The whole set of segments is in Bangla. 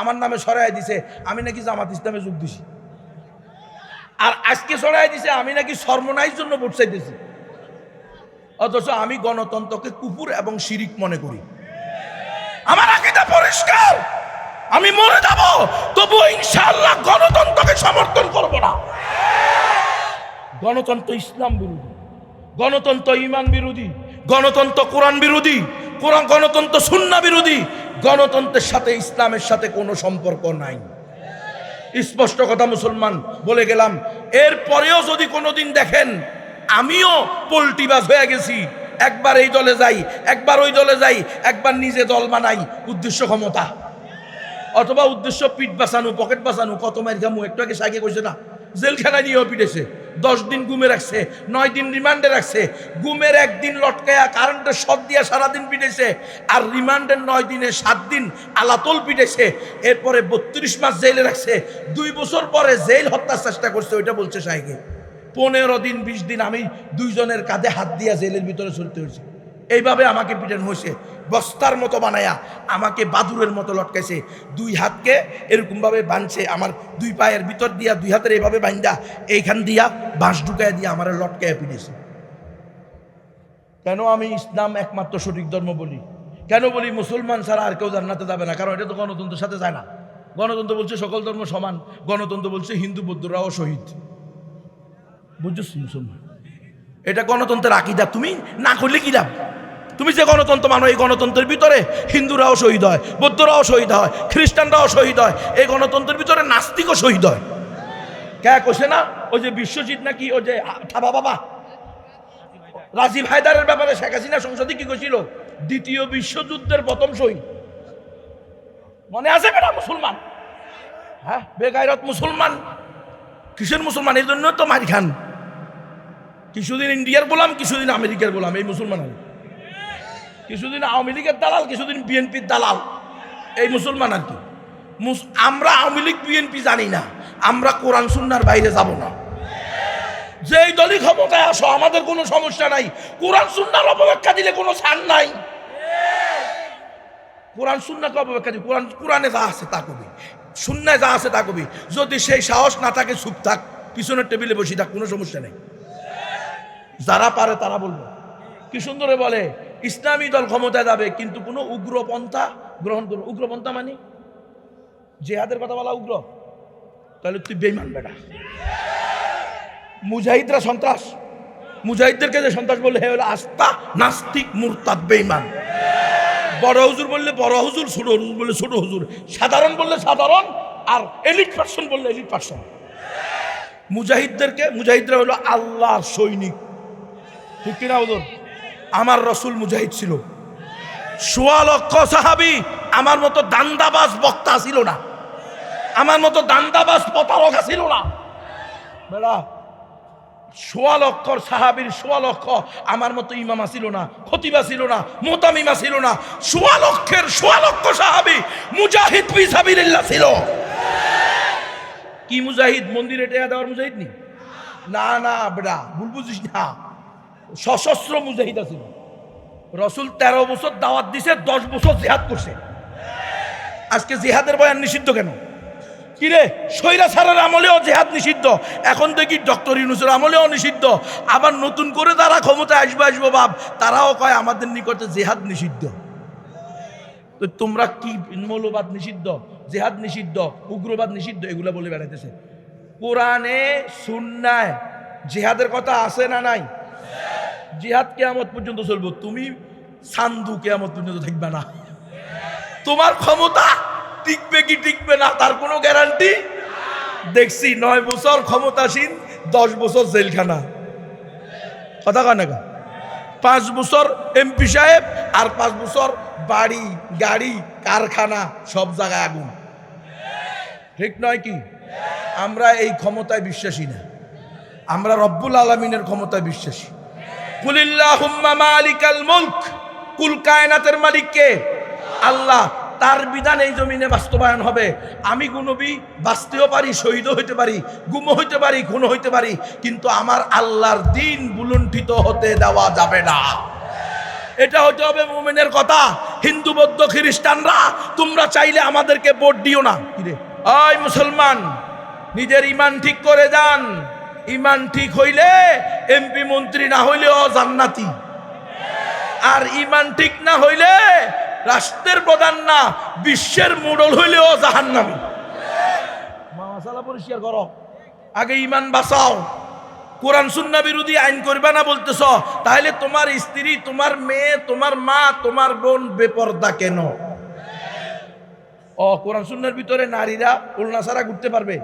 আমার নামে সরাই দিছে, আমি নাকি জামাত ইসলামে যোগ দিছি। আর আজকে সরাই দিছে, আমি নাকি সর্বনাইর জন্য ভোট চাইতেছি। অথচ আমি গণতন্ত্রকে কুকুর এবং শিরিক মনে করি। আমার আকিদা পরিষ্কার, আমি মরে যাব, তবু ইনশাআল্লাহ গণতন্ত্রকে সমর্থন করব না। গণতন্ত্র ইসলাম বিরোধী, গণতন্ত্র ইমান বিরোধী, গণতন্ত্র কোরআন বিরোধী, কোরআন গণতন্ত্র সুন্না বিরোধী গণতন্ত্রের সাথে, ইসলামের সাথে কোনো সম্পর্ক নাই। স্পষ্ট কথা, মুসলমান, বলে গেলাম। এরপরেও যদি কোনোদিন দেখেন, আমিও পোল্টিবাজ হয়ে গেছি। একবার এই দলে যাই, একবার ওই দলে যাই, একবার নিজে দল বানাই, উদ্দেশ্য ক্ষমতা। অথবা উদ্দেশ্য পিঠ বাঁচানো, পকেট বাঁচানো, কত মাইর গামু একটু আগে সাইকে কইছে না, জেলখানায় নিয়েও পিটেছে। দশ দিন গুমে রাখছে, নয় দিন রিমান্ডে রাখছে। গুমের একদিন লটকায়া কারেন্টের শট দিয়া সারাদিন পিটেছে আর রিমান্ডের নয় দিনে সাত দিন আলাতল পিটেছে এরপরে বত্রিশ মাস জেলে রাখছে, দুই বছর পরে জেল হত্যার চেষ্টা করছে, ওইটা বলছে সাইকে পনেরো দিন, বিশ দিন আমি দুইজনের কাঁধে হাত দিয়া জেলের ভিতরে চলতে হয়েছে। এইভাবে আমাকে পিটানো হয়েছে। বস্তার মতো বানায়া আমাকে বাদুরের মতো লটকাইছে। দুই হাতকে এরকমভাবে বাঁধছে আমার দুই পায়ের ভিতর দিয়া দুই হাতের এইভাবে বান্ধা এইখান দিয়া বাঁশ ঢুকায় দিয়া আমার লটকাইয়া পিটেছে কেন আমি ইসলাম একমাত্র সঠিক ধর্ম বলি? কেন বলি মুসলমান ছাড়া আর কেউ জান্নাতে যাবে না? কারণ এটা তো গণতন্ত্রের সাথে যায় না। গণতন্ত্র বলছে সকল ধর্ম সমান, গণতন্ত্র বলছে হিন্দু বৌদ্ধরাও শহীদ। বুঝছিস মুসলমান? এটা গণতন্ত্রের আকিদা। তুমি না করলে কি লাভ? তুমি যে গণতন্ত্র মানো, এই গণতন্ত্রের ভিতরে হিন্দুরাও শহীদ হয়, বৌদ্ধরাও শহীদ হয়, খ্রিস্টানরাও শহীদ হয়, এই গণতন্ত্রের ভিতরে নাস্তিকও শহীদ হয়। কে কোসে না? ওই যে বিশ্বজিৎ নাকি, ওই যে থাবা বাবা? রাজীব হায়দারের ব্যাপারে শেখ হাসিনা সংসদে কি কইছিল? দ্বিতীয় বিশ্বযুদ্ধের প্রথম শহীদ। মনে আছে বেটা মুসলমান? হ্যাঁ বেগায়রত মুসলমান। কিসের মুসলমান? এই জন্য তো মারি খান। কিছুদিন ইন্ডিয়ার বললাম কিছুদিন আমেরিকার বললাম এই মুসলমান কি। কিছুদিন আওয়ামী লীগের দালাল, কিছুদিন বিএনপির দালাল। এই মুসলমান আর কি? আমরা আওয়ামী লীগ, বিএনপি জানি না। আমরা কোরআন সুন্নার বাইরে যাব না। যেই দলই ক্ষমতায় আসো, আমাদের কোনো সমস্যা নাই। কোরআন সুন্নার অপব্যাখ্যা দিলে কোনো ছাড় নাই। কোরআন সুন্নাকে অপব্যাখ্যা দিই কোরআন কোরআনে যা আছে তা কবি। শূন্যায় যা আছে তা কবি। যদি সেই সাহস না থাকে, চুপ থাক। পিছনের টেবিলে বসে থাক, কোনো সমস্যা নেই। যারা পারে তারা বলব। কি সুন্দরে বলে? ইসলামী দল ক্ষমতায় যাবে, কিন্তু কোনো উগ্রপন্থা গ্রহণ করুন উগ্রপন্থা মানে? জেহাদের কথা বলা উগ্র। তাহলে তুই বেইমান বেটা। মুজাহিদরা সন্ত্রাস। মুজাহিদদেরকে যে সন্ত্রাস বললে, হে হলো আস্থা, নাস্তিক, মুরতাদ বেইমান বড় হুজুর বললে বড় হুজুর, ছোট হুজুর বললে ছোট হুজুর। সাধারণ বললে সাধারণ, আর এলিট পার্সন বললে এলিট পার্সন। মুজাহিদদেরকে, মুজাহিদরা হলো আল্লাহর সৈনিক। ঠিক কিনা হুজুর? আমার রসুল মুজাহিদ ছিল। সোয়া লক্ষ সাহাবি আমার মতো দান্দাবাজ বক্তা ছিল না। আমার মতো দান্দাবাজ প্রতারকা ছিল না। বেড়া, সোয়া সাহাবির সোয়া আমার মতো ইমামা ছিল না, খতিবা ছিল না, মোতামিমা ছিল না। সোয়া লক্ষের সোয়া লক্ষ সাহাবি মুজাহিদ পিসাবিল্লাহ ছিল। কি মুজাহিদ? মন্দিরে টেয়া দেওয়ার মুজাহিদ নি না না, বেড়া, ভুল বুঝিস না। সশস্ত্র মুজাহিদ আছিল। রসুল তেরো বছর দাওয়াত দিছে, দশ বছর জেহাদ করছে। আজকে জেহাদের বয়ান নিষিদ্ধ কেন? কিরে, সৈরা সারের আমলেও জেহাদ নিষিদ্ধ। এখন দেখি ডক্টর ইউনুসের আমলেও নিষিদ্ধ। আবার নতুন করে তারা ক্ষমতায় আসবে, আসব বাপ, তারাও কয় আমাদের নিকটে জেহাদ নিষিদ্ধ। তো তোমরা কি মৌলবাদ নিষিদ্ধ? জেহাদ নিষিদ্ধ, উগ্রবাদ নিষিদ্ধ, এগুলো বলে বেড়াইতেছে। কোরআনে, সুন্নায় জেহাদের কথা আছে না নাই? জিহাদ কেয়ামত পর্যন্ত চলবো, তুমি সান্দু কেয়ামত পর্যন্ত থাকবে না। তোমার ক্ষমতা টিকবে কি টিকবে না, তার কোনো গ্যারান্টি দেখছি নয় বছর ক্ষমতাসীন, দশ বছর জেলখানা। কথা কয় না পাঁচ বছর এমপি সাহেব আর পাঁচ বছর বাড়ি, গাড়ি, কারখানা, সব জায়গায় আগুন। ঠিক নয় কি? আমরা এই ক্ষমতায় বিশ্বাসী না। আমরা রব্বুল আলমিনের ক্ষমতায় বিশ্বাসী। কুলিল্লাহুম্মা মালিকাল মুলক। কুল কায়নাতের মালিক কে? আল্লাহ। তার বিধান এই জমিনে বাস্তবায়ন হবে। আমি গুনবি বাঁচতেও পারি শহীদও হইতে পারি, গুমো হইতে পারি, খুন হইতে পারি, কিন্তু আমার আল্লাহর দিন বুলুণ্ঠিত হতে দেওয়া যাবে না। এটা হতে হবে মোমেনের কথা। হিন্দু, বৌদ্ধ, খ্রিস্টানরা, তোমরা চাইলে আমাদেরকে ভোট দিও না। কিরে? আয় মুসলমান, নিজের ইমান ঠিক করে যান। ইমান ঠিক হইলে, এমপি মন্ত্রী না হইলেও জান্নাতি আর ইমান ঠিক না হইলে, রাষ্ট্রের প্রধান না, বিশ্বের মোড়ল হইলেও জাহান্নামী। মাসালা পরিষ্কার করো। আগে ইমান বাঁচাও। কোরআন সুন্না বিরোধী আইন করবে না বলতেছ, তাহলে তোমার স্ত্রী, তোমার মেয়ে, তোমার মা, তোমার বোন বেপর্দা কেন? ও কোরআন সুন্নার ভিতরে নারীরা ছাড়া ঘুরতে পারবে?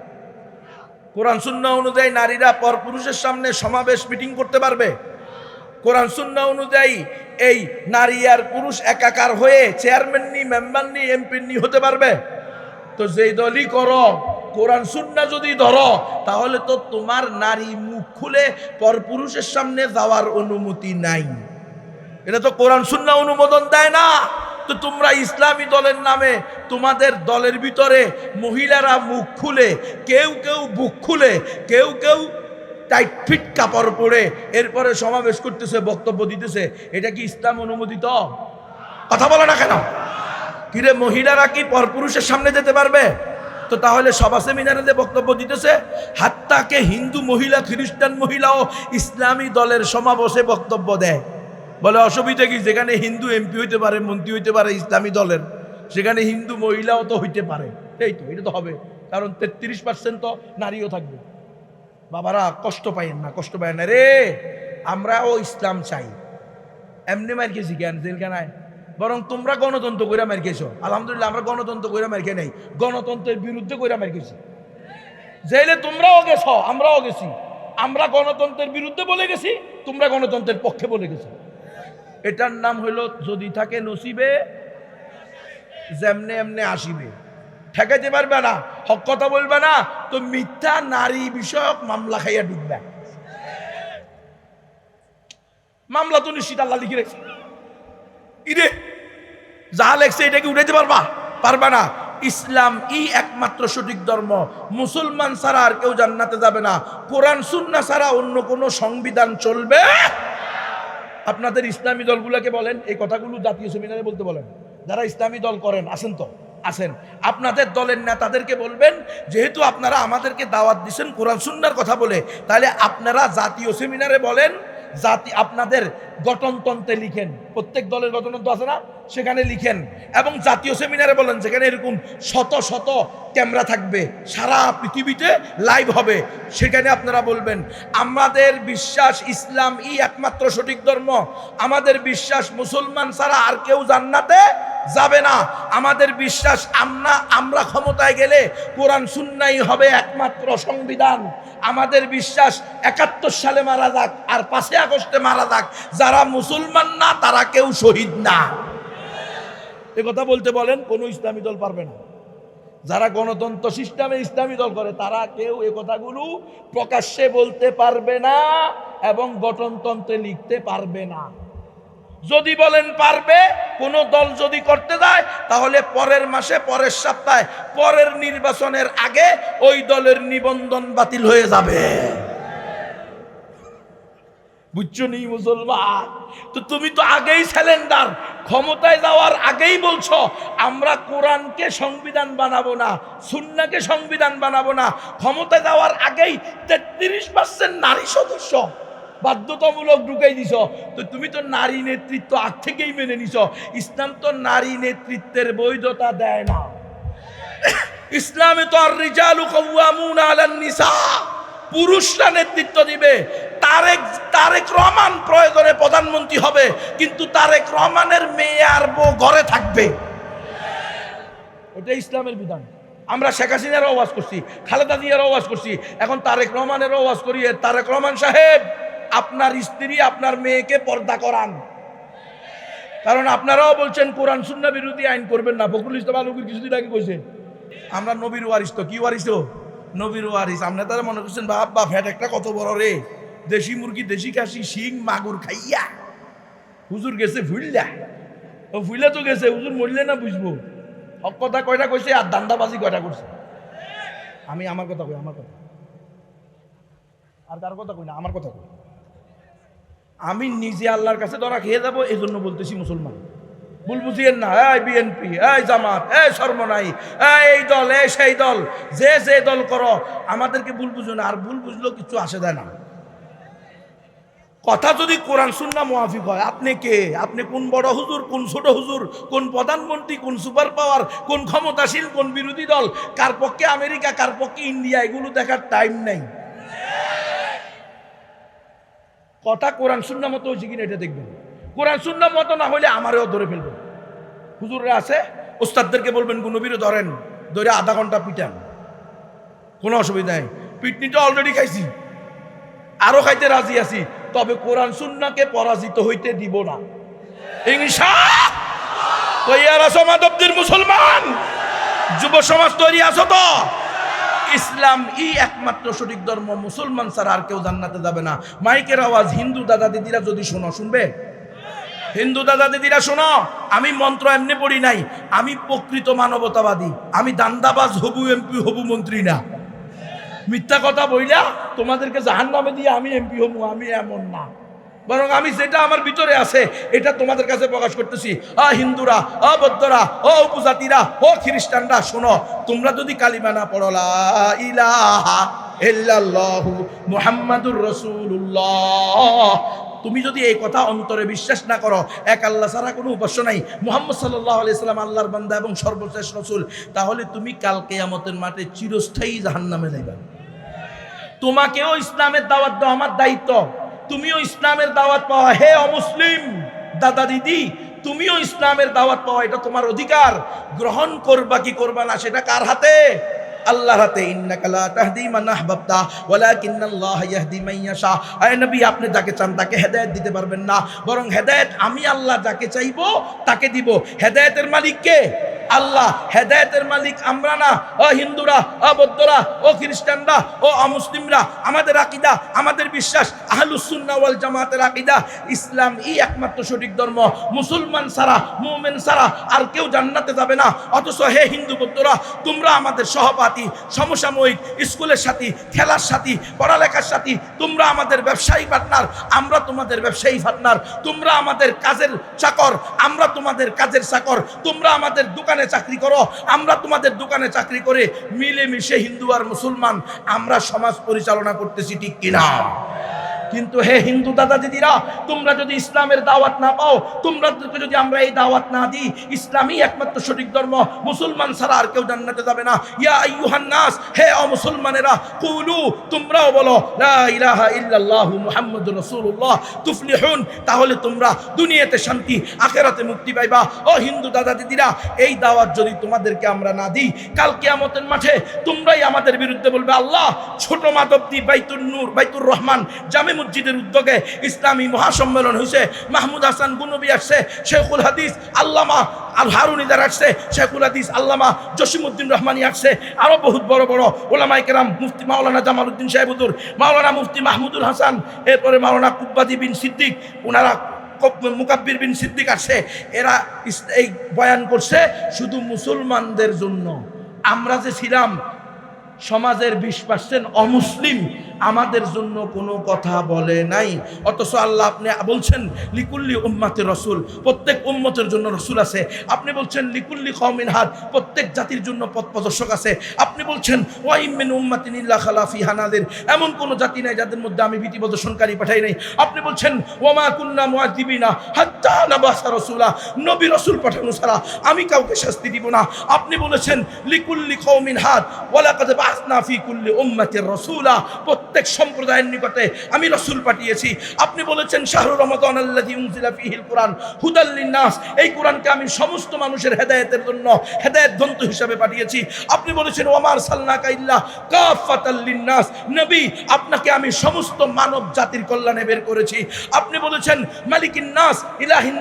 কোরআন সুন্না অনুযায়ী নারীরা পরপুরুষের সামনে সমাবেশ, মিটিং করতে পারবে? কোরআন সুন্না অনুযায়ী এই নারী আর পুরুষ একাকার হয়ে চেয়ারম্যান নি, মেম্বার নি, এমপি নি হতে পারবে? তো যেই দলই করো, কোরআন সুন্না যদি ধরো, তাহলে তো তোমার নারী মুখ খুলে পরপুরুষের সামনে যাওয়ার অনুমতি নাই। এটা তো কোরআন সুন্না অনুমোদন দেয় না। তো তোমরা ইসলামী দলের নামে তোমাদের দলের ভিতরে মহিলারা মুখ খুলে, কেউ কেউ বুক খুলে, কেউ কেউ টাইট ফিট কাপড় পরে এরপরে সমাবেশ করতেছে, বক্তব্য দিতেছে। এটা কি ইসলাম অনুমোদিত? কথা বলে না কেন? কিরে, মহিলারা কি পরপুরুষের সামনে যেতে পারবে? তো তাহলে সভা সেমিনারে বক্তব্য দিতেছে, হাত্তাকে হিন্দু মহিলা, খ্রিস্টান মহিলাও ইসলামী দলের সমাবেশে বক্তব্য দেয়। বলে, অসুবিধা কি? যেখানে হিন্দু এমপি হইতে পারে, মন্ত্রী হইতে পারে, ইসলামী দলের, সেখানে হিন্দু মহিলাও তো হইতে পারে। এই তো, এটা তো হবে। কারণ তেত্রিশ পার্সেন্ট তো নারীও থাকবে। বাবারা, কষ্ট পাইয়েন না, কষ্ট পাইয়েন না। রে আমরাও ইসলাম চাই। এমনি মার খেয়েছি জ্ঞান জেলখানায়। বরং তোমরা গণতন্ত্র কইরা মার খেয়েছো। আলহামদুলিল্লাহ, আমরা গণতন্ত্র কইরা মার খেয়ে নাই। গণতন্ত্রের বিরুদ্ধে কইরা মার খেয়েছি। জেলে তোমরাও গেছ, আমরাও গেছি। আমরা গণতন্ত্রের বিরুদ্ধে বলে গেছি, তোমরা গণতন্ত্রের পক্ষে বলে গেছো। এটার নাম হইল, যদি থাকে নসিবে, যেমনে এমনে আসিবে। ঠেকাইতে পারবে না, হক কথা বলবে না, তো মিথ্যা নারী বিষয়ক মামলা খাইয়া ডুববে মামলা তো নিশ্চিত আল্লাহ লিখে রেখেছে। ইরে যা লেখছে এটা কি উঠাইতে পারবা? পারবা না। ইসলাম ই একমাত্র সঠিক ধর্ম। মুসলমান ছাড়া আর কেউ জান্নাতে যাবে না। কোরআন সুন্না ছাড়া অন্য কোনো সংবিধান চলবে আপনাদের ইসলামী দলগুলোকে বলেন, এই কথাগুলো জাতীয় সেমিনারে বলতে বলেন। যারা ইসলামী দল করেন, আসেন তো, আসেন। আপনাদের দলের নেতাদেরকে বলবেন, যেহেতু আপনারা আমাদেরকে দাওয়াত দিচ্ছেন কোরআন, সুন্নার কথা বলে, তাহলে আপনারা জাতীয় সেমিনারে বলেন জাতি আপনাদের গঠনতন্ত্রে লিখেন। প্রত্যেক দলের গঠনতন্ত্র আছে না? সেখানে লিখেন। এবং জাতীয় সেমিনারে বলেন যেখানে এরকম শত শত ক্যামেরা থাকবে। সারা পৃথিবীতে লাইভ হবে। সেখানে আপনারা বলবেন, আমাদের বিশ্বাস ইসলাম ই একমাত্র সঠিক ধর্ম। আমাদের বিশ্বাস মুসলমান ছাড়া আর কেউ জান্নাতে যাবে না। আমাদের বিশ্বাস, আমরা আমরা ক্ষমতায় গেলে কোরআন সুন্নাই হবে একমাত্র সংবিধান। আমাদের বিশ্বাস, একাত্তর সালে মারা যাক আর পাঁচই আগস্টে মারা যাক। যারা মুসলমান না, তারা কেউ শহীদ না। এ কথা বলতে বলেন, কোনো ইসলামী দল পারবে না। যারা গণতন্ত্র সিস্টেমে ইসলামী দল করে, তারা কেউ এ কথাগুলো প্রকাশ্যে বলতে পারবে না এবং গঠনতন্ত্রে লিখতে পারবে না। যদি বলেন পারবে, কোন দল যদি করতে যায়, তাহলে পরের মাসে, পরের সপ্তাহে, পরের নির্বাচনের আগে ওই দলের নিবন্ধন বাতিল হয়ে যাবে। বুঝছ নি মুসলমান? তো তুমি তো আগেই স্যালেন্ডার ক্ষমতায় যাওয়ার আগেই বলছো, আমরা কোরআনকে সংবিধান বানাবো না, সুন্নাকে সংবিধান বানাবো না, ক্ষমতায় যাওয়ার আগেই তেত্রিশ পার্সেন্ট নারী সদস্য বাধ্যতামূলক ঢুকাই দিছ। তো তুমি তো নারী নেতৃত্ব, আগ থেকেই মেনে নিছ। ইসলাম তো নারী নেতৃত্বের বৈধতা দেয় না। ইসলামে তো আর রিজালু কওয়ামুন আলান নিসা। পুরুষরা নেতৃত্ব দিবে। তারেক তারেক রহমান প্রয়োজনে প্রধানমন্ত্রী হবে, কিন্তু তারেক রহমানের মেয়ে আর বউ ঘরে থাকবে। এটা ইসলামের বিধান। আমরা শেখ হাসিনারও আওয়াজ করছি, খালেদা জিয়ারও আওয়াজ করছি, এখন তারেক রহমানেরও আওয়াজ করি তারেক রহমান সাহেব আপনার স্ত্রী আপনার মেয়েকে পর্দা করান। কারণ আপনারাও বলছেন কোরআন সুন্না বিরোধী আইন করবেন না। ফখরুল ইসলাম আলমগীর কিছুদিন আগে কইছে, আমরা নবীর ওয়ারিস তো, কি ওয়ারিস তো? নবীর ওয়ারিস, আপনি তারা মনে করছেন, বাপ বা ফ্যাট একটা কত বড় রে। দেশি মুরগি, দেশি খাসি, শিং, মাগুর খাইয়া। হুজুর গেছে ভুললা ও ভুলে তো গেছে, হুজুর মরলে না বুঝব। হক কথা কয়টা কইছে, আর দান্দাবাজি কয়টা করছে? আমি আমার কথা কই, আমার কথা। আর কার কথা কই না, আমার কথা কই। আমি নিজে আল্লাহর কাছে ধরা খেয়ে যাব এই জন্য বলতেছি মুসলমান। ভুল বুঝিয়েন না, এই বিএনপি, এই জামাত, এই সর্বনাই এই দল, এই সেই দল, যে যে দল করো, আমাদেরকে ভুল বুঝো না, আর ভুল বুঝলেও কিছু আসে দেয় না। কথা যদি কোরআন সুন্না মুআফিক হয়, আপনি কে? আপনি কোন বড় হুজুর, কোন ছোট হুজুর, কোন প্রধানমন্ত্রী, কোন সুপার পাওয়ার, কোন ক্ষমতাশীল, কোন বিরোধী দল, কার পক্ষে আমেরিকা, কার পক্ষে ইন্ডিয়া, এগুলো দেখার টাইম নেই। কথা কোরআন সুন্না মতো হয়েছে কিনা এটা দেখবেন। কোরআন সুন্না মতো না হলে আমারও ধরে ফেলবেন। হুজুররা আছে, ওস্তাদদেরকে বলবেন নবীরে ধরেন, ধরে আধা ঘণ্টা পিটান। কোনো অসুবিধা নেই। পিটনিটা অলরেডি খাইছি। আরও খাইতে রাজি আছি। তবে কোরআন সুন্নাকে পরাজিত হইতে দিব না। আছো মাধবদের মুসলমান, যুব সমাজ তৈরি আছো তো? ইসলাম ই একমাত্র সঠিক ধর্ম, মুসলমান ছাড়া আর কেউ জান্নাতে যাবে না। মাইকের আওয়াজ, হিন্দু দাদা দিদিরা যদি শোনো, শুনবে? হিন্দু দাদা দিদিরা শোনো, আমি মন্ত্র এমনি পড়ি নাই, আমি প্রকৃত মানবতাবাদী, আমি দান্দাবাজ, হবু এমপি, হবু মন্ত্রী না। মিথ্যা কথা বইলা তোমাদেরকে জাহান নামে দিয়ে আমি এমপি হব, আমি এমন না। বরং আমি যেটা আমার ভিতরে আছে, এটা তোমাদের কাছে প্রকাশ করতেছি। আ হিন্দুরা অ বৌদ্ধরা, ও উপজাতিরা, ও খ্রিস্টানরা, শোনো, তোমরা যদি কালিমা না পড়ো, লা ইলাহা ইল্লাল্লাহু মুহাম্মাদুর রাসূলুল্লাহ। তুমি যদি এই কথা অন্তরে বিশ্বাস না করো, এক আল্লাহ ছাড়া কোনো উপাস্য নাই। মোহাম্মদ সাল্লাহ আলাইসাল্লাম আল্লাহর বান্দা এবং সর্বশেষ রসুল। তাহলে তুমি কাল কেয়ামতের মাঠে চিরস্থায়ী জাহান্নামে যাইবা। তোমাকেও ইসলামের দাওয়াত দেওয়া আমার দায়িত্ব। তুমিও ইসলামের দাওয়াত পাওয়া। হে অমুসলিম, দাদা দিদি, তুমিও ইসলামের দাওয়াত পাওয়া, এটা তোমার অধিকার। গ্রহণ করবা কি করবা না, সেটা কার হাতে? আল্লাহর হাতে। ইন্নাকা লা তাহদি মান আহবাবতা, ওয়ালাকিন্নাল্লাহ ইয়াহদি মান ইয়াশা। আয় নবী, আপনি যাকে চান তাকে হেদায়েত দিতে পারবেন না। বরং হেদায়েত আমি আল্লাহ যাকে চাইব, তাকে দিব। হেদায়েতের মালিক কে? আল্লাহ হেদায়েতের মালিক আমরা না। ও হিন্দুরা, ও বৌদ্ধরা, ও খ্রিস্টানরা, ও অমুসলিমরা, আমাদের আকিদা, আমাদের বিশ্বাস আহলুসুন্না ওয়াল জামাতের আকিদা। ইসলাম ই একমাত্র সঠিক ধর্ম। মুসলমান ছাড়া, মুমিন ছাড়া আর কেউ জান্নাতে যাবে না। অথচ হে হিন্দু বৌদ্ধরা, তোমরা আমাদের সহপাঠী, সমসাময়িক, স্কুলের সাথী, খেলার সাথী, পড়ালেখার সাথী, তোমরা আমাদের ব্যবসায়ী পার্টনার আমরা তোমাদের ব্যবসায়ী পার্টনার তোমরা আমাদের কাজের চাকর, আমরা তোমাদের কাজের চাকর, তোমরা আমাদের দোকানে চাকরি করো, আমরা তোমাদের দোকানে চাকরি করে মিলেমিশে হিন্দু আর মুসলমান আমরা সমাজ পরিচালনা করতেছি ঠিক কিনা? কিন্তু হে হিন্দু দাদা দিদিরা তোমরা যদি ইসলামের দাওয়াত না পাও, তোমরা যদি আমরা এই দাওয়াত না দিই, ইসলামই একমাত্র সঠিক ধর্ম, মুসলমান ছাড়া আর কেউ জান্নাতে যাবে না। ইয়া আইয়ুহান নাস, হে অমুসলমানেরা কুলু, তোমরাও বলো, লা ইলাহা ইল্লাল্লাহু মুহাম্মাদুর রাসূলুল্লাহ, তুফলিহুন, তাহলে তোমরা দুনিয়াতে শান্তি, আখেরাতে মুক্তি পাইবা। ও হিন্দু দাদা দিদিরা এই দাওয়াত যদি তোমাদেরকে আমরা না দিই, কাল কিয়ামতের মাঠে তোমরাই আমাদের বিরুদ্ধে বলবে, আল্লাহ, ছোট মাধবদী বাইতুর নূর, বাইতুর রহমান, জামে মসজিদের উদ্যোগে ইসলামী মহাসম্মেলন হয়েছে মাহমুদ হাসান গুনবী আসছে, শেখুল হাদিস আল্লামা আর হারুনিদার আসছে, শেখুল হাদিস আল্লামা জসিমুদ্দিন রহমানি আসছে। আরও বহুত বড় বড় ওলামাই কেরাম মুফতি মাওলানা জামালউদ্দিন সাহেবুদ্দুর মাওলানা মুফতি মাহমুদুল হাসান, এরপরে মাওলানা কুব্বাদি বিন সিদ্দিক ওনারা মুকাব্বির বিন সিদ্দিক আসছে। এরা এই বয়ান করছে শুধু মুসলমানদের জন্য। আমরা যে ছিলাম, সমাজের বিশ পার্সেন্ট অমুসলিম আমাদের জন্য কোনো কথা বলে নাই। অথচ আল্লাহ আপনি বলছেন, লিকুল্লি উম্মাতে রসুল, প্রত্যেক উম্মতের জন্য রসুল আছে। আপনি বলছেন, লিকুল্লি কমিন হাত প্রত্যেক জাতির জন্য পথ প্রদর্শক আছে। আপনি বলছেন ওয়াইমিন উম্মাতিন ইল্লা খালাফি হানাদের এমন কোনো জাতি নাই যাদের মধ্যে আমি ভীতি প্রদর্শনকারী পাঠাই নাই। আপনি বলছেন ওমা কুন্না মুআযিবিনা হাত্তা নাবাসা রাসূলা। নবী রসুল পাঠানো ছাড়া আমি কাউকে শাস্তি দিব না। আপনি বলেছেন, লিকুল্লি কওমিন হাদ, ওয়ালাকাদ বাসনা ফি কুল্লি উম্মাতির রাসূলা। প্রত্যেক সম্প্রদায়ের নিকটে আমি রাসূল পাঠিয়েছি। আপনি বলেছেন শাহরুর ফিহিল কুরআন। হুদাল লিন্নাস, এই কোরআনকে আমি সমস্ত মানুষের হেদায়েতের জন্য হেদায়ত গ্রন্থ হিসাবে পাঠিয়েছি। আপনি বলেছেন ওমার সাল্লাকা ইল্লা কাফাতাল লিন্নাস। নবী, আপনাকে আমি সমস্ত মানব জাতির কল্যাণে বের করেছি। আপনি বলেছেন মালিকিন নাস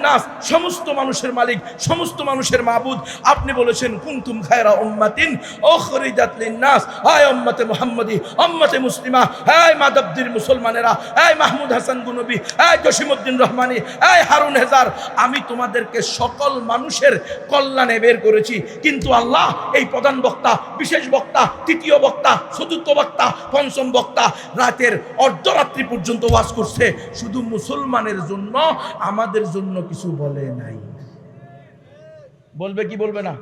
নাস সমস্ত মানুষের মালিক, সমস্ত মানুষের মাবুদ। আপনি বলেছেন, কুনতুম খায়রা উম্মাতিন উখরিজাত লিন্নাস। আয় উম্মতে মুহাম্মাদি, উম্মতে মুসলিমা এই মাধবদির মুসলমানেরা, এই মাহমুদ হাসান গুনবী, এই জসিমুদ্দিন রহমানি, এই হারুন হেজার, আমি তোমাদেরকে সকল মানুষের কল্যাণে বের করেছি। কিন্তু আল্লাহ এই প্রধান বক্তা, বিশেষ বক্তা, তৃতীয় বক্তা, চতুর্থ বক্তা, পঞ্চম বক্তা, রাতের অর্ধরাত্রি পর্যন্ত ওয়াজ করছে। শুধু মুসলমানের জন্য, আমাদের জন্য কিছু বলে নাই। বলবে কি বলবে না?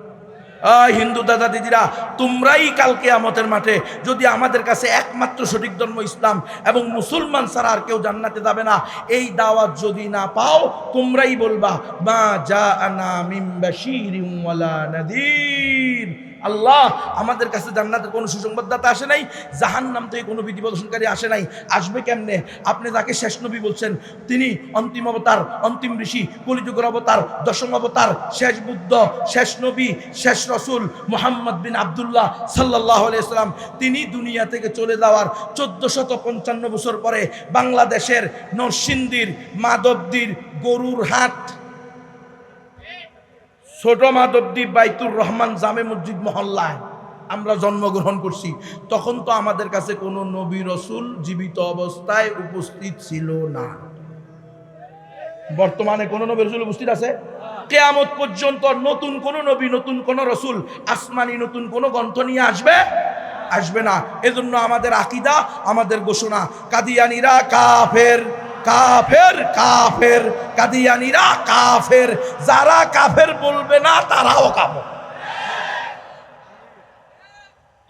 হিন্দু দাদা দিদিরা, তোমরাই কালকে আমতের মাঠে যদি আমাদের কাছে একমাত্র সঠিক ধর্ম ইসলাম এবং মুসলমান ছাড়া আর কেউ জান্নাতে যাবে না, এই দাওয়াত যদি না পাও, তোমরাই বলবা, মা যা আনা মিম্বা বাশীরিন ওয়ালা নাযীর আল্লাহ, আমাদের কাছে জান্নাতের কোনো সুসংবাদদাতা আসে নাই জাহান নাম থেকে কোনো বিধি প্রদর্শনকারী আসে নাই। আসবে কেমনে? আপনি যাকে শেষ নবী বলছেন, তিনি অন্তিম অবতার, অন্তিম ঋষি, কলিযুগের অবতার, দশম অবতার, শেষ বুদ্ধ, শেষ নবী, শেষ রসুল মোহাম্মদ বিন আবদুল্লাহ সাল্লাহ ইসলাম তিনি দুনিয়া থেকে চলে যাওয়ার চোদ্দশত পঞ্চান্ন বছর পরে বাংলাদেশের নরসিংদীর, মাধবদীর গরুর হাট ছোট মাধবদ্বীপ বাইতুর রহমান জামে মসজিদ মহল্লায় আমরা জন্মগ্রহণ করছি। তখন তো আমাদের কাছে কোনো নবী রসুল জীবিত অবস্থায় উপস্থিত ছিল না। বর্তমানে কোন নবী রসুল উপস্থিত আছে? কেয়ামত পর্যন্ত নতুন কোন নবী, নতুন কোন রসুল, আসমানি নতুন কোন গ্রন্থ নিয়ে আসবে? আসবে না। এজন্য আমাদের আকিদা, আমাদের ঘোষণা, কাদিয়ানিরা কাফের। কাফের কাফের, কাদিয়ানিরা কাফের, যারা কাফের বলবে না, তারাও কাফের।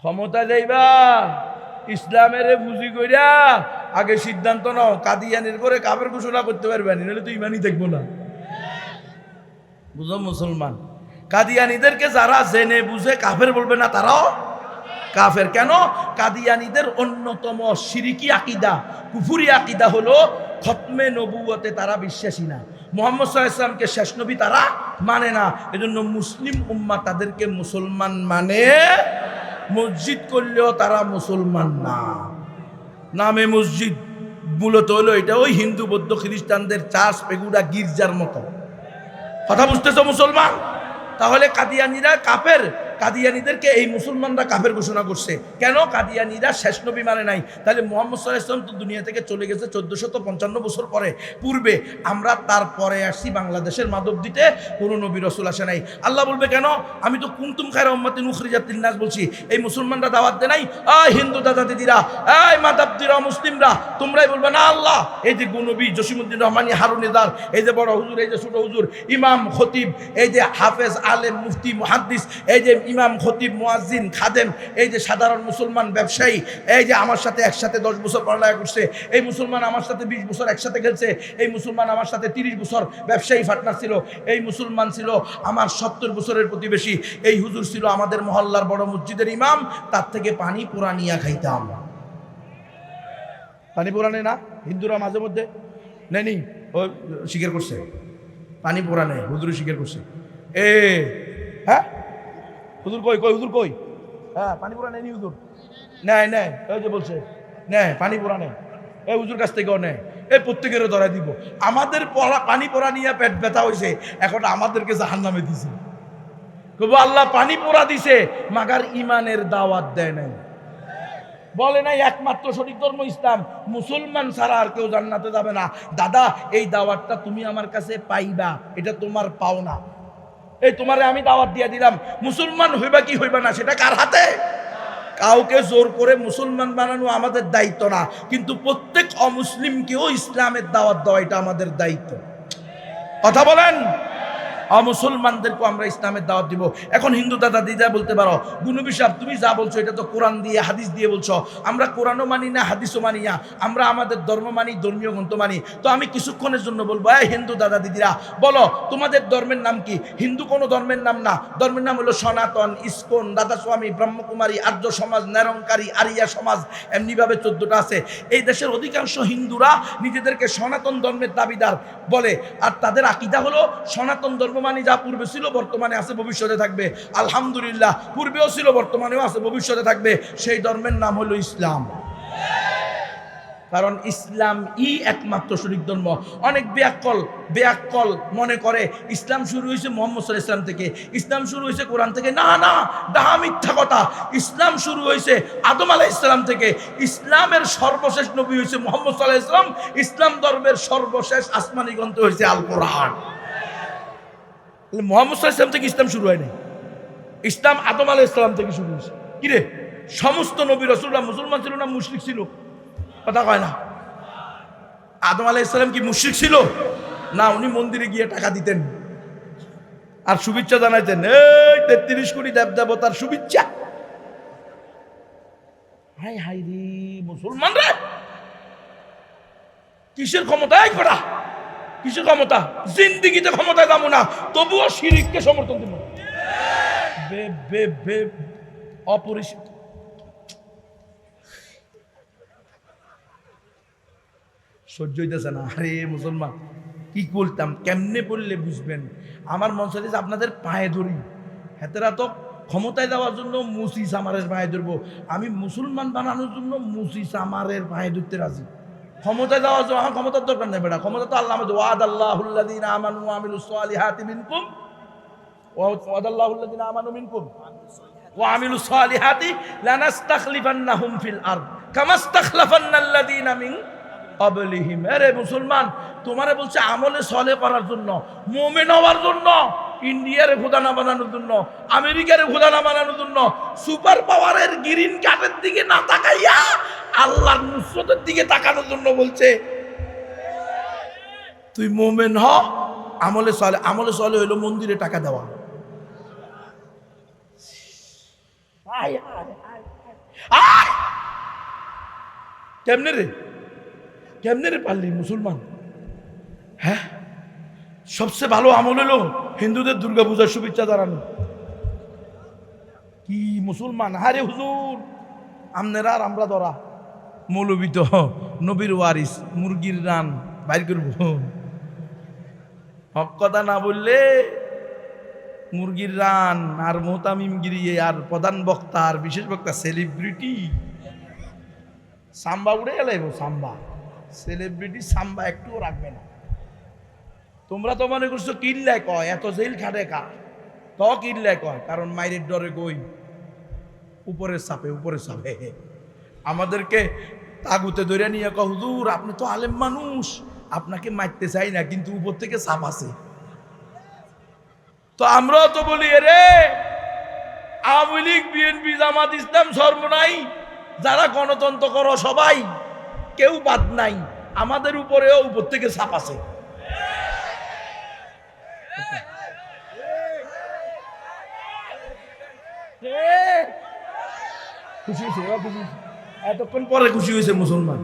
ক্ষমতা যাইবা, ইসলামের বুঝি কইরা আগে সিদ্ধান্ত নাও, কাদিয়ানির করে কাফের ঘোষণা করতে পারবে না, নাহলে তো ইমানই দেখব না। বুঝো মুসলমান, কাদিয়ানিদেরকে যারা জেনে বুঝে কাফের বলবে না, তারাও কাফের। কেন? কাদিয়ানিদের অন্যতম সিরিকি আকিদা, কুফুরি আকিদা হলো খতমে নবুয়তে তারা বিশ্বাসী না। মোহাম্মদ সাল্লাহ ইসলামকে শেষ নবী তারা মানে না। এজন্য মুসলিম উম্মা তাদেরকে মুসলমান মানে মসজিদ করলেও তারা মুসলমান না। নামে মসজিদ মূলত হলো এটা ওই হিন্দু, বৌদ্ধ, খ্রিস্টানদের চাষ, পেগুড়া, গির্জার মতো। কথা বুঝতেছো মুসলমান? তাহলে কাদিয়ানিরা কাফের কাদিয়ানিদেরকে এই মুসলমানরা কাফের ঘোষণা করছে। কেন? কাদিয়ানিরা শেষ নবী মানে নাই। তাহলে মোহাম্মদ সাল্লাহ ইসলাম তো দুনিয়া থেকে চলে গেছে চোদ্দশত পঞ্চান্ন বছর পরে। পূর্বে আমরা তারপরে আসছি বাংলাদেশের মাদক দিতে, কোনো নবী রসুল আসে নাই। আল্লাহ বলবে কেন? আমি তো কুমতুম খায়রা উম্মাতি নুখরি জাতির নাস বলছি। এই মুসলমানরা দাওয়াত দে নাই? আয় হিন্দু দাদা দিদিরা এই মাতাব্দিরা মুসলিমরা, তোমরাই বলবে, না আল্লাহ। এই যে গুনবী জসিমুদ্দিন রহমানি হারুনেদার এই যে বড় হুজুর, এই যে ছোট হুজুর, ইমাম খতিব, এই যে হাফেজ, আলেম, মুফতি, মুহাদ্দিস, এই যে ইমাম, খতিব, মুয়াজ্জিন, খাদেম, এই যে সাধারণ মুসলমান ব্যবসায়ী, এই যে আমার সাথে একসাথে দশ বছর পড়ালেখা করছে, এই মুসলমান আমার সাথে বিশ বছর একসাথে খেলছে, এই মুসলমান আমার সাথে তিরিশ বছর ব্যবসায়ী ফাটনার ছিল, এই মুসলমান ছিল আমার সত্তর বছরের প্রতিবেশী, এই হুজুর ছিল আমাদের মহল্লার বড় মসজিদের ইমাম, তার থেকে পানি পোড়া নিয়ে খাইতাম। পানি পোড়ানে না? হিন্দুরা মাঝে মধ্যে নেনি ও স্বীকার করছে। পানি পোড়া নেই হুজুর স্বীকার করছে। এ হ্যাঁ? হুজুর কই কই হুজুর কই? হ্যাঁ পানি পোড়া নেই হুজুর। নেয় নেয় ওই যে বলছে নেয় পানি পোড়া নেয় এই হুজুর কাছ থেকেও নেয়। এই প্রত্যেকেরও ধরা দিব। আমাদের পড়া পানি পোড়া নিয়ে পেট ব্যথা হয়েছে এখন আমাদেরকে জাহান নামে দিছে। কবু আল্লাহ পানি পোড়া দিছে মাগার ইমানের দাওয়াত দেয় নাই। বলে নাই একমাত্র সঠিক ধর্ম ইসলাম। মুসলমান ছাড়া আর কেউ জান্নাতে যাবে না। দাদা এই দাওয়াতটা তুমি আমার কাছে পাইবা এটা তোমার পাওনা। এই তোমারে আমি দাওয়াত দিয়ে দিলাম। মুসলমান হইবা কি হইবা না, সেটা কার হাতে? কাউকে জোর করে মুসলমান বানানো আমাদের দায়িত্ব না। কিন্তু প্রত্যেক অমুসলিমকেও ইসলামের দাওয়াত দেওয়া এটা আমাদের দায়িত্ব। কথা বলেন? অমুসলমানদেরকেও আমরা ইসলামের দাওয়াত দিব। এখন হিন্দু দাদা, দিদা বলতে পারো, গুনবি সাহেব, তুমি যা বলছো, এটা তো কোরআন দিয়ে, হাদিস দিয়ে বলছো। আমরা কোরআনও মানি না, হাদিসও মানি না। আমরা আমাদের ধর্ম মানি, ধর্মীয় গ্রন্থ মানি। তো আমি কিছুক্ষণের জন্য বলব, এই হিন্দু দাদা, দিদিরা, বলো, তোমাদের ধর্মের নাম কি? হিন্দু কোনো ধর্মের নাম না। ধর্মের নাম হলো সনাতন, ইস্কন রাধাস্বামী ব্রহ্মকুমারী, আর্য সমাজ নিরঙ্কারী আরিয়া সমাজ, এমনিভাবে চোদ্দটা আছে। এই দেশের অধিকাংশ হিন্দুরা নিজেদেরকে সনাতন ধর্মের দাবিদার বলে। আর তাদের আকিদা হলো সনাতন ধর্ম মানে যা পূর্বে ছিল বর্তমানে আছে, ভবিষ্যতে থাকবে। আলহামদুলিল্লাহ, পূর্বেও ছিল, বর্তমানেও আছে, ভবিষ্যতে থাকবে। সেই ধর্মের নাম হলো ইসলাম। কারণ ইসলাম ই একমাত্র শরিক ধর্ম। অনেক বেয়াক্কল বেয়াক্কল মনে করে, ইসলাম শুরু হয়েছে মোহাম্মদ সাল্লাহ ইসলাম থেকে। ইসলাম শুরু হয়েছে কোরআন থেকে। না না, ডাহা মিথ্যা কথা। ইসলাম শুরু হয়েছে আদম আলাহ ইসলাম থেকে। ইসলামের সর্বশেষ নবী হয়েছে মোহাম্মদ সাল্লাহ ইসলাম ইসলাম ধর্মের সর্বশেষ আসমানি গ্রন্থ হয়েছে আল কোরআন মোহাম্মদ ইসলাম থেকে ইসলাম শুরু হয়নি। ইসলাম আদম আলাহ ইসলাম থেকে শুরু হয়েছে। কিরে সমস্ত নবী রসুল্লাহ মুসলমান ছিল না মুশরিক ছিল? কথা কয় না। আদম আলাহ ইসলাম কি মুশরিক ছিল? না, উনি মন্দিরে গিয়ে টাকা দিতেন। আর শুভেচ্ছা জানাইতেন, এই তেত্রিশ কোটি দেব দেবতার শুভেচ্ছা। হাই হাই রে মুসলমান রে কিসের ক্ষমতা এক করা কিসের ক্ষমতা? জিন্দিগিতে ক্ষমতায় যাব না, তবুও শিরিককে সমর্থন দিব। অপরিচিত সহ্য হইতেছে না। আরে মুসলমান, কি বলতাম কেমনে বললে বুঝবেন? আমার মন চাইছে আপনাদের পায়ে ধরি। হেতেরা তো ক্ষমতায় দেওয়ার জন্য মুসি সামারের পায়ে ধরবো। আমি মুসলমান বানানোর জন্য মুসি সামারের পায়ে ধরতে রাজি। ক্ষমতা দেওয়া যাওয়া ক্ষমতার দরকার নেই বেটা। ক্ষমতা তো আল্লাহ ওয়াদ আল্লাহুল্লাদিন আমানু আমিলু সালিহাতি মিনকুম। ওয়াদ আল্লাহুল্লাদিন আমানু মিনকুম। ওয়া আমিলু সালিহাতি হুম ফিল আর আরদ। কামাস্তাখলাফান্নাল্লাদিন মিন কাবলিহিম আরে মুসলমান, তোমারে বলছে আমলে সলে করার জন্য, মোমেন হওয়ার জন্য। ইন্ডিয়ার না বানানোর জন্য, আমেরিকার না বানানোর জন্য, সুপার পাওয়ারের গ্রিন কার্ডের দিকে না তাকাইয়া আল্লাহর নুসরতের দিকে তাকানোর জন্য বলছে, তুই মোমেন হ, আমলে সলে আমলে সলে হইল মন্দিরে টাকা দেওয়া! কেমনে রে? কেমনে রে পারলি মুসলমান? হ্যাঁ? সবচেয়ে ভালো আমল হলো হিন্দুদের দুর্গা পূজার শুভেচ্ছা জানানো। কি মুসলমান? হারে হুজুর! আমনেরা আর আমরা ধরা। মৌলবিত নবীর ওয়ারিস, মুরগির রান, বাইর করব। হক কথা না বললে মুরগির রান আর মোহতামিমগিরি আর প্রধান বক্তা আর বিশেষ বক্তা সেলিব্রিটি সাম্বা উড়ে গেলাইব সাম্বা। সেলিব্রিটি সাম্বা একটুও রাখবে না। তোমরা তো মনে করছ কিল্লায় কয়, এত জেল খাটে কা? ত কিল্লায় কয়, কারণ মাইরের ডরে গই। উপরের চাপে উপরের চাপে আমাদেরকে তাগুতে ধরে নিয়ে কয়, হুজুর, আপনি তো আলেম মানুষ, আপনাকে মারতে চাই না, কিন্তু উপর থেকে চাপ আছে। তো আমরাও তো বলি রে আওয়ামী লীগ, বিএনপি, জামাত ইসলাম সর্বনাই যারা গণতন্ত্র করো সবাই, কেউ বাদ নাই, আমাদের উপরেও উপর থেকে ছাপ আছে। খুশি হয়েছে। এতক্ষণ পরে খুশি হয়েছে মুসলমান